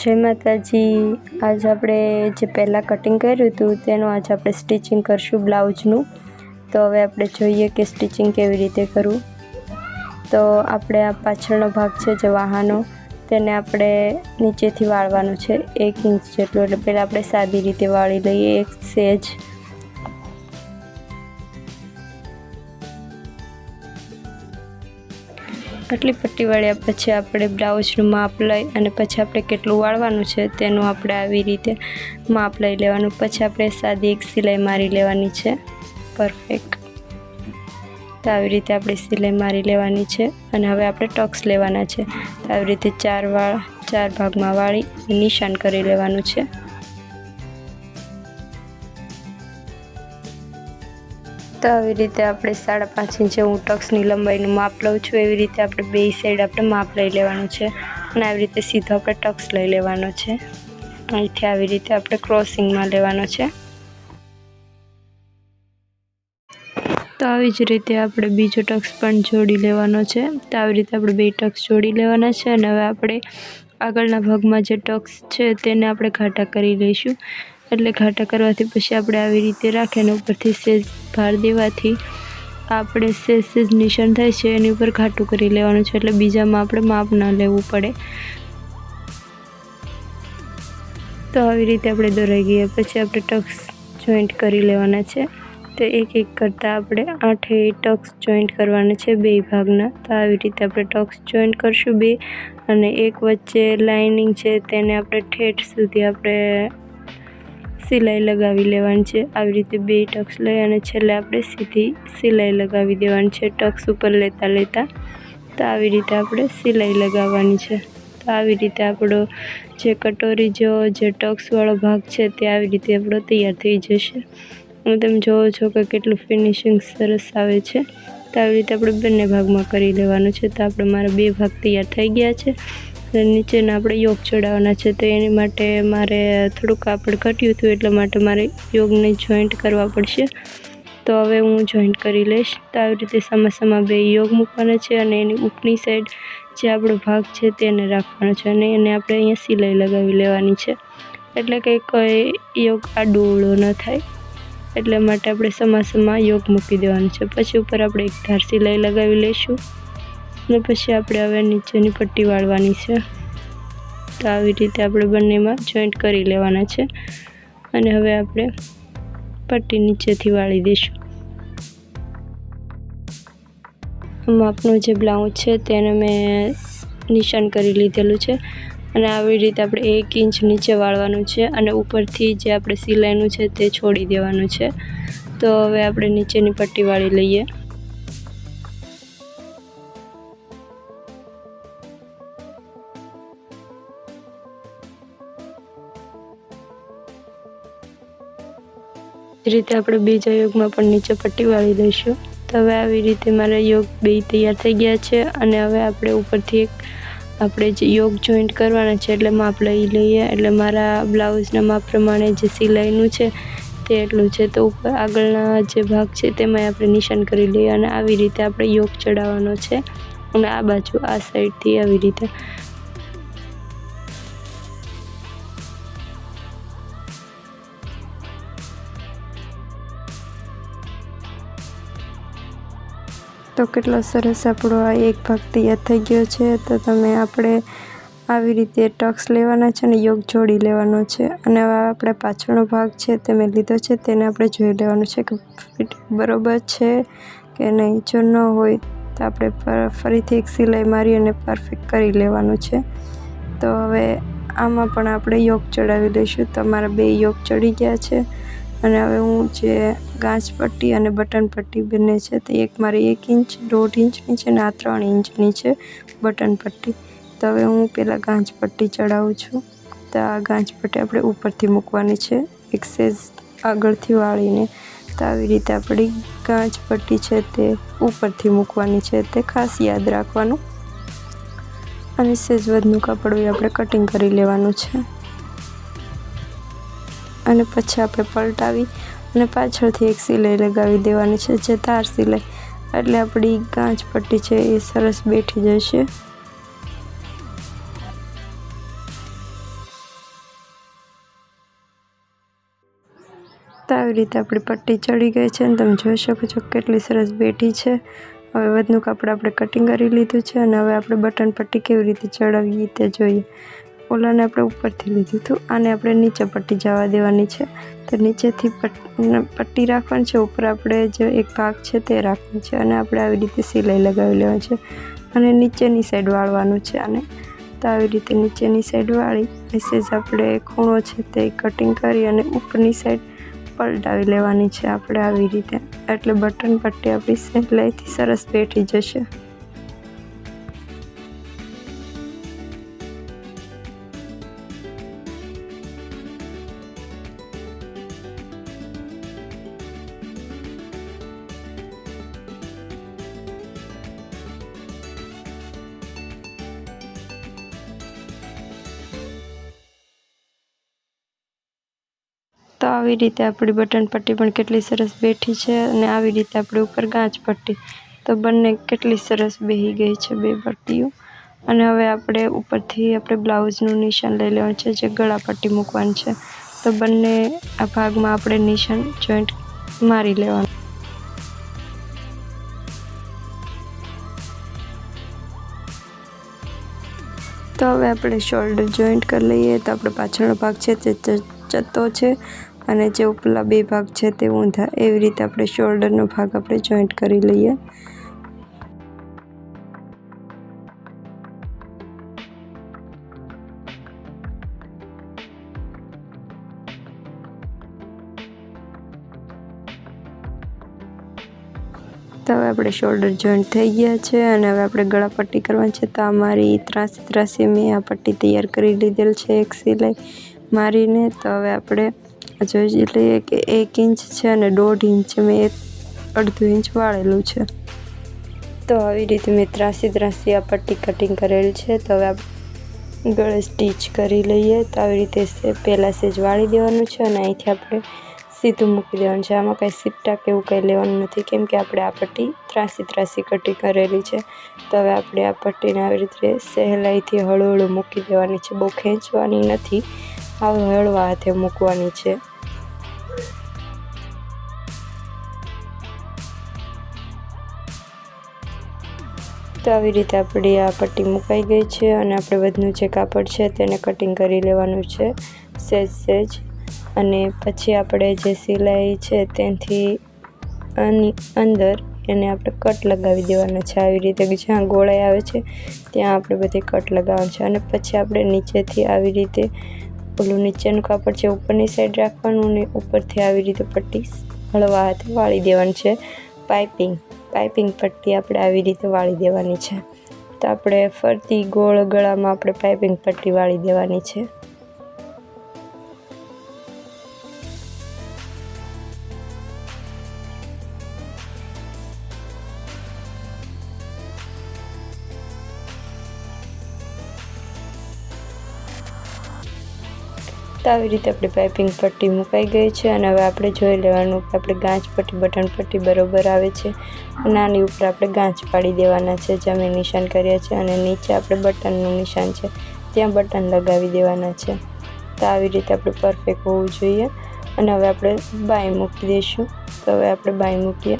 જય માતાજી. આજ આપણે જે પહેલાં કટિંગ કર્યું હતું, તેનું આજે આપણે સ્ટિચિંગ કરશું બ્લાઉઝનું. તો હવે આપણે જોઈએ કે સ્ટિચિંગ કેવી રીતે કરવું. તો આપણે આ પાછળનો ભાગ છે જે વાહનો, તેને આપણે નીચેથી વાળવાનું છે એક ઇંચ જેટલું. એટલે પહેલાં આપણે સાદી રીતે વાળી લઈએ એક સેજ. આટલી પટ્ટી વાળ્યા પછી આપણે બ્લાઉઝનું માપ લઈ અને પછી આપણે કેટલું વાળવાનું છે તેનું આપણે આવી રીતે માપ લઈ લેવાનું. પછી આપણે સાદી એક સિલાઈ મારી લેવાની છે. પરફેક્ટ તો આવી રીતે આપણે સિલાઈ મારી લેવાની છે અને હવે આપણે ટક્સ લેવાના છે. તો આવી રીતે ચાર વાળ, ચાર ભાગમાં વાળી નિશાન કરી લેવાનું છે. તો આવી રીતે આપણે સાડા પાંચ ઇંચે હું ટક્સની લંબાઈનું માપ લઉં છું. એવી રીતે આપણે બે સાઈડ આપણે માપ લઈ લેવાનું છે અને આવી રીતે સીધો આપણે ટક્સ લઈ લેવાનો છે. અહીંથી આવી રીતે આપણે ક્રોસિંગમાં લેવાનો છે. તો આવી જ રીતે આપણે બીજો ટક્સ પણ જોડી લેવાનો છે. તો આવી રીતે આપણે બે ટક્સ જોડી લેવાના છે અને હવે આપણે આગળના ભાગમાં જે ટક્સ છે તેને આપણે ઘાટા કરી લઈશું. એટલે ઘાટા કરવાથી પછી આપણે આવી રીતે રાખીએ અને ઉપરથી સેજ ભાર દેવાથી આપણે સેજ સેજ નિશાન થાય છે, એની ઉપર ઘાટું કરી લેવાનું છે, એટલે બીજામાં આપણે માપ ના લેવું પડે. તો આવી રીતે આપણે દોરાઈ ગયા, પછી આપણે ટક્સ જોઈન્ટ કરી લેવાના છે. તો એક એક કરતાં આપણે આઠે ટક્સ જોઈન્ટ કરવાના છે, બે ભાગના. તો આવી રીતે આપણે ટક્સ જોઈન્ટ કરશું બે અને એક વચ્ચે લાઇનિંગ છે, તેને આપણે ઠેઠ સુધી આપણે સિલાઈ લગાવી લેવાની છે. આવી રીતે બે ટક્સ લઈ અને છેલ્લે આપણે સીધી સિલાઈ લગાવી દેવાની છે. ટક્સ ઉપર લેતા લેતા. તો આવી રીતે આપણે સિલાઈ લગાવવાની છે. તો આવી રીતે આપણો જે કટોરી, જો જે ટક્સવાળો ભાગ છે તે આવી રીતે આપણો તૈયાર થઈ જશે. અને તમે જોવો છો કે કેટલું ફિનિશિંગ સરસ આવે છે. તો આવી રીતે આપણે બંને ભાગમાં કરી લેવાનું છે. તો આપણે મારા બે ભાગ તૈયાર થઈ ગયા છે. નીચેના આપણે યોગ ચડાવવાના છે, તો એની માટે મારે થોડું કાપડ ઘટ્યું હતું, એટલા માટે મારે યોગને જોઈન્ટ કરવા પડશે. તો હવે હું જોઈન્ટ કરી લઈશ. તો આવી રીતે સમા બે યોગ મૂકવાના છે અને એની ઉપરની સાઈડ જે આપણો ભાગ છે તેને રાખવાનો છે અને એને આપણે અહીંયા સિલાઈ લગાવી લેવાની છે. એટલે કે કોઈ યોગ આડું ન થાય. એટલે માટે આપણે સમા યોગ મૂકી દેવાનું છે. પછી ઉપર આપણે એક ધાર સિલાઈ લગાવી લઈશું. અને પછી આપણે હવે નીચેની પટ્ટી વાળવાની છે. તો આવી રીતે આપણે બંનેમાં જોઈન્ટ કરી લેવાના છે. અને હવે આપણે પટ્ટી નીચેથી વાળી દઈશું. માપનું જે બ્લાઉઝ છે તેને મેં નિશાન કરી લીધેલું છે. અને આવી રીતે આપણે એક ઇંચ નીચે વાળવાનું છે અને ઉપરથી જે આપણે સિલાઈનું છે તે છોડી દેવાનું છે. તો હવે આપણે નીચેની પટ્ટી વાળી લઈએ. રીતે આપણે બીજા યોગમાં પણ નીચે પટ્ટી વાળી દઈશું. તો હવે આવી રીતે મારા યોગ બે તૈયાર થઈ ગયા છે અને હવે આપણે ઉપરથી એક આપણે જે યોગ જોઈન્ટ કરવાના છે એટલે માપ લઈ લઈએ. એટલે મારા બ્લાઉઝના માપ પ્રમાણે જે સિલાઈનું છે તે એટલું છે. તો ઉપર આગળના જે ભાગ છે તેમાં આપણે નિશાન કરી લઈએ અને આવી રીતે આપણે યોગ ચડાવવાનો છે. અને આ બાજુ આ સાઈડથી આવી રીતે તો કેટલો સરસ આપણો આ એક ભાગ તૈયાર થઈ ગયો છે. તો તમે આપણે આવી રીતે ટક્સ લેવાના છે અને યોગ જોડી લેવાનો છે. અને હવે આપણે પાછળનો ભાગ છે તે મેં લીધો છે, તેને આપણે જોઈ લેવાનું છે કે ફિટ બરોબર છે કે નહીં. જો ન હોય તો આપણે ફરીથી એક સિલાઈ મારી અને પરફેક્ટ કરી લેવાનું છે. તો હવે આમાં પણ આપણે યોગ ચડાવી લઈશું. તમારા બે યોગ ચડી ગયા છે. અને હવે હું જે ગાંચ પટ્ટી અને બટન પટ્ટી બંને છે તે એક મારી એક ઇંચ, દોઢ ઇંચની છે અને આ ત્રણ ઇંચની છે બટન પટ્ટી. તો હવે હું પહેલાં ગાંચ પટ્ટી ચડાવું છું. તો આ ગાંચ પટ્ટી આપણે ઉપરથી મૂકવાની છે એક સેજ આગળથી વાળીને. તો આવી રીતે આપણી ગાંચ પટ્ટી છે તે ઉપરથી મૂકવાની છે, તે ખાસ યાદ રાખવાનું. અને સેજ વધનું કાપડ આપણે કટિંગ કરી લેવાનું છે. અને પછી આપણે પલટાવી અને પાછળથી એક સિલાઈ લગાવી દેવાની છે, જે તાર સિલાઈ. એટલે આપણી ગાંજ પટ્ટી છે એ સરસ બેઠી જશે. આવી રીતે આપણી પટ્ટી ચડી ગઈ છે અને તમે જોઈ શકો છો કેટલી સરસ બેઠી છે. હવે વધનું કાપડ આપણે કટિંગ કરી લીધું છે અને હવે આપણે બટન પટ્ટી કેવી રીતે ચડાવીએ તે જોઈએ. ઓલાને આપણે ઉપરથી લીધું હતું. આને આપણે નીચે પટ્ટી જવા દેવાની છે. તો નીચેથી પટ્ટી રાખવાની છે. ઉપર આપણે જે એક ભાગ છે તે રાખવાનો છે અને આપણે આવી રીતે સિલાઈ લગાવી લેવાની છે અને નીચેની સાઈડ વાળવાનું છે અને તો આવી રીતે નીચેની સાઈડ વાળી મેસેજ આપણે ખૂણો છે તે કટિંગ કરી અને ઉપરની સાઈડ પલટાવી લેવાની છે. આપણે આવી રીતે એટલે બટન પટ્ટી આપણી સિલાઈથી સરસ બેઠી જશે. તો આવી રીતે આપણી બટન પટ્ટી પણ કેટલી સરસ બેઠી છે અને આવી રીતે આપણે ઉપર ગાંચ પટ્ટી. તો બંને કેટલી સરસ બેહી ગઈ છે બે પટ્ટીઓ. અને હવે આપણે ઉપરથી આપણે બ્લાઉઝનું નિશાન લઈ લેવાનું છે, જે ગળા પટ્ટી મૂકવાની છે. તો બંને આ ભાગમાં આપણે નિશાન જોઈન્ટ મારી લેવાનું. તો હવે આપણે શોલ્ડર જોઈન્ટ કરી લઈએ. તો આપણો પાછળનો ભાગ છે તે ચત્તો છે. અને જે ઉપલા બે ભાગ છે તે ઊંધા. એવી રીતે આપણે શોલ્ડરનો ભાગ આપણે જોઈન્ટ કરી લઈએ. તો હવે આપણે શોલ્ડર જોઈન્ટ થઈ ગયા છે અને હવે આપણે ગળા પટ્ટી કરવાની છે. તો આ મારી ત્રાસી ત્રાસી મેં આ પટ્ટી તૈયાર કરી લીધેલ છે એક સિલાઈ મારીને. તો હવે આપણે જોઈ લઈએ કે એક ઇંચ છે અને દોઢ ઇંચ મેં એક અડધું ઇંચ વાળેલું છે. તો આવી રીતે મેં ત્રાસી ત્રાસી આ પટ્ટી કટિંગ કરેલ છે. તો હવે ગળે સ્ટીચ કરી લઈએ. તો આવી રીતે પહેલાં સેજ વાળી દેવાનું છે અને અહીંથી આપણે સીધું મૂકી દેવાનું છે. આમાં કાંઈ સીપટા કે એવું કંઈ લેવાનું નથી, કેમ કે આપણે આ પટ્ટી ત્રાસી ત્રાસી કટિંગ કરેલી છે. તો હવે આપણે આ પટ્ટીને આવી રીતે સહેલાઈથી હળુહળું મૂકી દેવાની છે. બહુ ખેંચવાની નથી. હવે હળવા હાથે મૂકવાની છે. તો આવી રીતે આપણી આ પટ્ટી મુકાઈ ગઈ છે અને આપણે બધું જે કાપડ છે તેને કટિંગ કરી લેવાનું છે, સેજ સેજ. અને પછી આપણે જે સિલાઈ છે તેથી આની અંદર એને આપણે કટ લગાવી દેવાના છે. આવી રીતે જ્યાં ગોળાઈ આવે છે, ત્યાં આપણે બધી કટ લગાવવાનું છે. અને પછી આપણે નીચેથી આવી રીતે ઓલું નીચેનું કાપડ છે ઉપરની સાઈડ રાખવાનું અને ઉપરથી આવી રીતે પટ્ટી હળવા હાથે વાળી દેવાનું છે. પાઇપિંગ પાઇપિંગ પટ્ટી આપણે આવી રીતે વાળી દેવાની છે. તો આપણે ફરતી ગોળ ગળામાં આપણે પાઇપિંગ પટ્ટી વાળી દેવાની છે. આવી રીતે આપણી પાઇપિંગ પટ્ટી મુકાઈ ગઈ છે અને હવે આપણે જોઈ લેવાનું કે આપણે ગાંચ પટ્ટી, બટન પટ્ટી બરોબર આવે છે અને આની ઉપર આપણે ગાંચ પાડી દેવાના છે જે અમે નિશાન કર્યા છે અને નીચે આપણે બટનનું નિશાન છે, ત્યાં બટન લગાવી દેવાના છે. તો આવી રીતે આપણે પરફેક્ટ હોવું જોઈએ અને હવે આપણે બાય મૂકી દઈશું. તો હવે આપણે બાય મૂકીએ.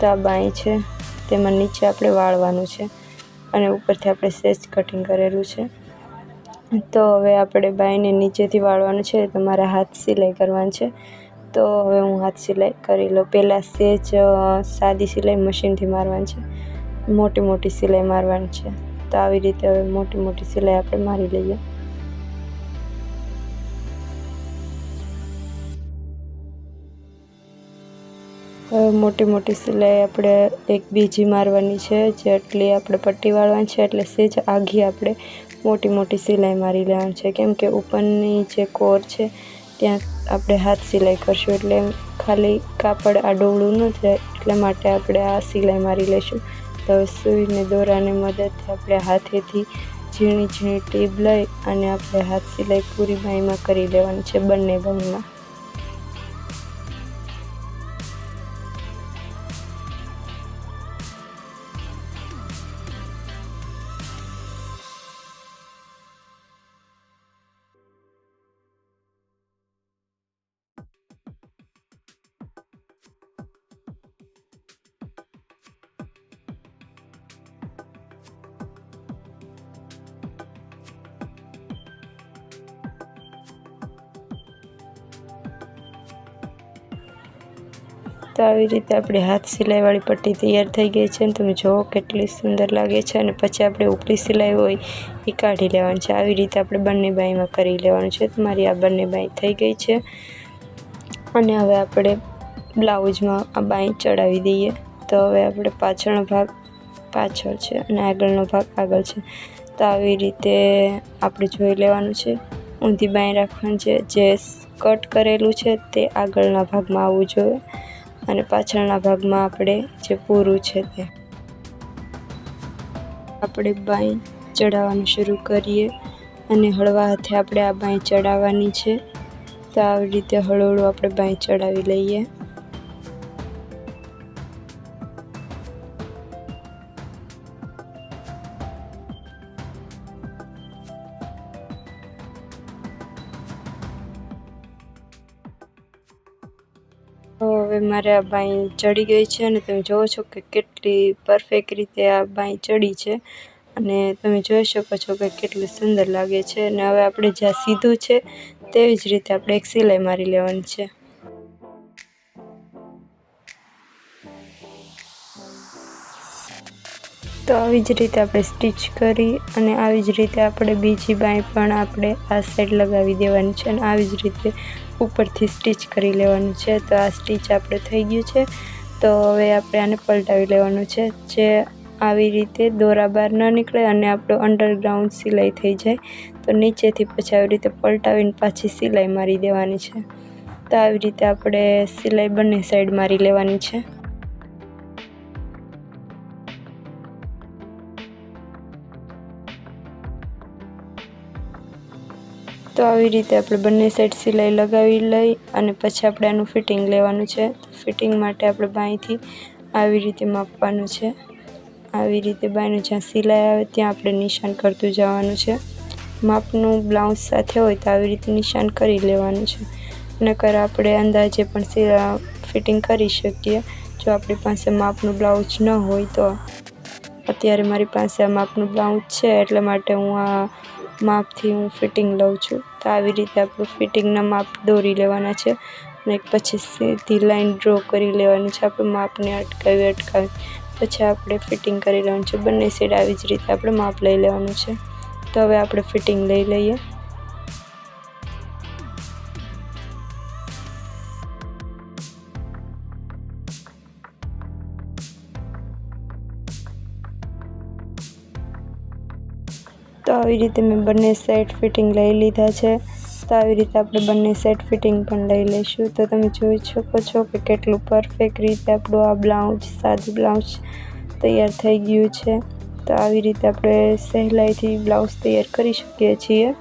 તો આ બાય છે, તેમાં નીચે આપણે વાળવાનું છે અને ઉપરથી આપણે સેજ કટિંગ કરેલું છે. તો હવે આપણે બાઈને નીચેથી વાળવાનું છે, તમારા હાથ સિલાઈ કરવાની છે. તો હવે હું હાથ સિલાઈ કરી લઉં. પહેલાં સેજ સાદી સિલાઈ મશીનથી મારવાની છે. મોટી મોટી સિલાઈ મારવાની છે. તો આવી રીતે હવે મોટી મોટી સિલાઈ આપણે મારી લઈએ. હવે મોટી મોટી સિલાઈ આપણે એક બીજી મારવાની છે, જેટલી આપણે પટ્ટી વાળવાની છે, એટલે સેજ આઘી આપણે મોટી મોટી સિલાઈ મારી લેવાની છે. કેમ કે ઉપરની જે કોર છે, ત્યાં આપણે હાથ સિલાઈ કરશું. એટલે ખાલી કાપડ આડોવળું ન થાય, એટલા માટે આપણે આ સિલાઈ મારી લઈશું. તો સૂઈને દોરાની મદદથી આપણે હાથેથી ઝીણી ઝીણી ટીપ લઈ અને આપણે હાથ સિલાઈ પૂરી બાઈમાં કરી લેવાની છે બંને બાઈમાં તો આવી રીતે આપણી હાથ સિલાઈવાળી પટ્ટી તૈયાર થઈ ગઈ છે અને તમે જુઓ કેટલી સુંદર લાગે છે અને પછી આપણે ઉપલી સિલાઈ હોય એ કાઢી લેવાની છે. આવી રીતે આપણે બંને બાઈમાં કરી લેવાનું છે. તમારી આ બંને બાઈ થઈ ગઈ છે. અને હવે આપણે બ્લાઉઝમાં આ બાઈ ચડાવી દઈએ. તો હવે આપણે પાછળનો ભાગ પાછળ છે અને આગળનો ભાગ આગળ છે. તો આવી રીતે આપણે જોઈ લેવાનું છે. ઊંધી બાઈ રાખવાની છે. જે કટ કરેલું છે તે આગળના ભાગમાં આવવું જોઈએ. અને પાછળના ભાગમાં આપણે જે પૂરું છે તે. આપણે બાઈ ચડાવવાનું શરૂ કરીએ અને હળવા હાથે આપણે આ બાઈ ચડાવવાની છે. તો આવી રીતે હળવળું આપણે બાઈ ચડાવી લઈએ. હવે મારે આ બાઈ ચડી ગઈ છે અને તમે જોવો છો કે કેટલી પરફેક્ટ રીતે આ બાઈ ચડી છે. અને તમે જોઈ શકો છો કે કેટલી સુંદર લાગે છે. અને હવે આપણે જ્યાં સીધું છે, તેવી જ રીતે આપણે એક સિલાઈ મારી લેવાની છે. તો આવી જ રીતે આપણે સ્ટિચ કરી અને આવી જ રીતે આપણે બીજી બાંય પણ આપણે આ સાઈડ લગાવી દેવાની છે અને આવી જ રીતે ઉપરથી સ્ટિચ કરી લેવાનું છે. તો આ સ્ટિચ આપણે થઈ ગયું છે. તો હવે આપણે આને પલટાવી લેવાનું છે. જે આવી રીતે દોરા બહાર ન નીકળે અને આપણું અંડરગ્રાઉન્ડ સિલાઈ થઈ જાય. તો નીચેથી પછી આવી રીતે પલટાવીને પાછી સિલાઈ મારી દેવાની છે. તો આવી રીતે આપણે સિલાઈ બંને સાઈડ મારી લેવાની છે. તો આવી રીતે આપણે બંને સાઈડ સિલાઈ લગાવી લઈ અને પછી આપણે આનું ફિટિંગ લેવાનું છે. ફિટિંગ માટે આપણે બાંયથી આવી રીતે માપવાનું છે. આવી રીતે બાયનું જ્યાં સિલાઈ આવે ત્યાં આપણે નિશાન કરતું જવાનું છે. માપનું બ્લાઉઝ સાથે હોય તો આવી રીતે નિશાન કરી લેવાનું છે. નકર આપણે અંદાજે પણ ફિટિંગ કરી શકીએ. જો આપણી પાસે માપનું બ્લાઉઝ ન હોય તો. અત્યારે મારી પાસે આ માપનું બ્લાઉઝ છે, એટલા માટે હું આ માપથી હું ફિટિંગ લઉં છું. તો આવી રીતે આપણે ફિટિંગના માપ દોરી લેવાના છે અને પછી સીધી લાઈન ડ્રો કરી લેવાની છે આપણે માપને અટકાવી અટકાવી. પછી આપણે ફિટિંગ કરી લેવાનું છે. બંને સાઈડ આવી જ રીતે આપણે માપ લઈ લેવાનું છે. તો હવે આપણે ફિટિંગ લઈ લઈએ. આવી રીતે મેં બંને સેટ ફિટિંગ લઈ લીધા છે. તો આવી રીતે આપણે બંને સેટ ફિટિંગ પણ લઈ લઈશું. તો તમે જોઈ શકો છો કે કેટલું પરફેક્ટ રીતે આપણું આ બ્લાઉઝ સાદું બ્લાઉઝ તૈયાર થઈ ગયું છે. તો આવી રીતે આપણે સહેલાઈથી બ્લાઉઝ તૈયાર કરી શકીએ છીએ.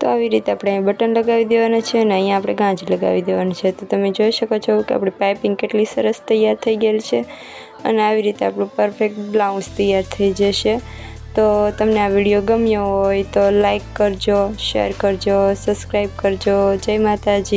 તો આવી રીતે આપણે બટન લગાવી દેવાના છે અને અહીંયા આપણે ગાંજ લગાવી દેવાની છે. તો તમે જોઈ શકો છો કે આપણી પાઇપિંગ કેટલી સરસ તૈયાર થઈ ગયેલ છે. અને આવી રીતે આપણું પરફેક્ટ બ્લાઉઝ તૈયાર થઈ જશે. તો તમને આ વીડિયો ગમ્યો હોય તો લાઈક કરજો શેર કરજો સબસ્ક્રાઈબ કરજો. જય માતાજી.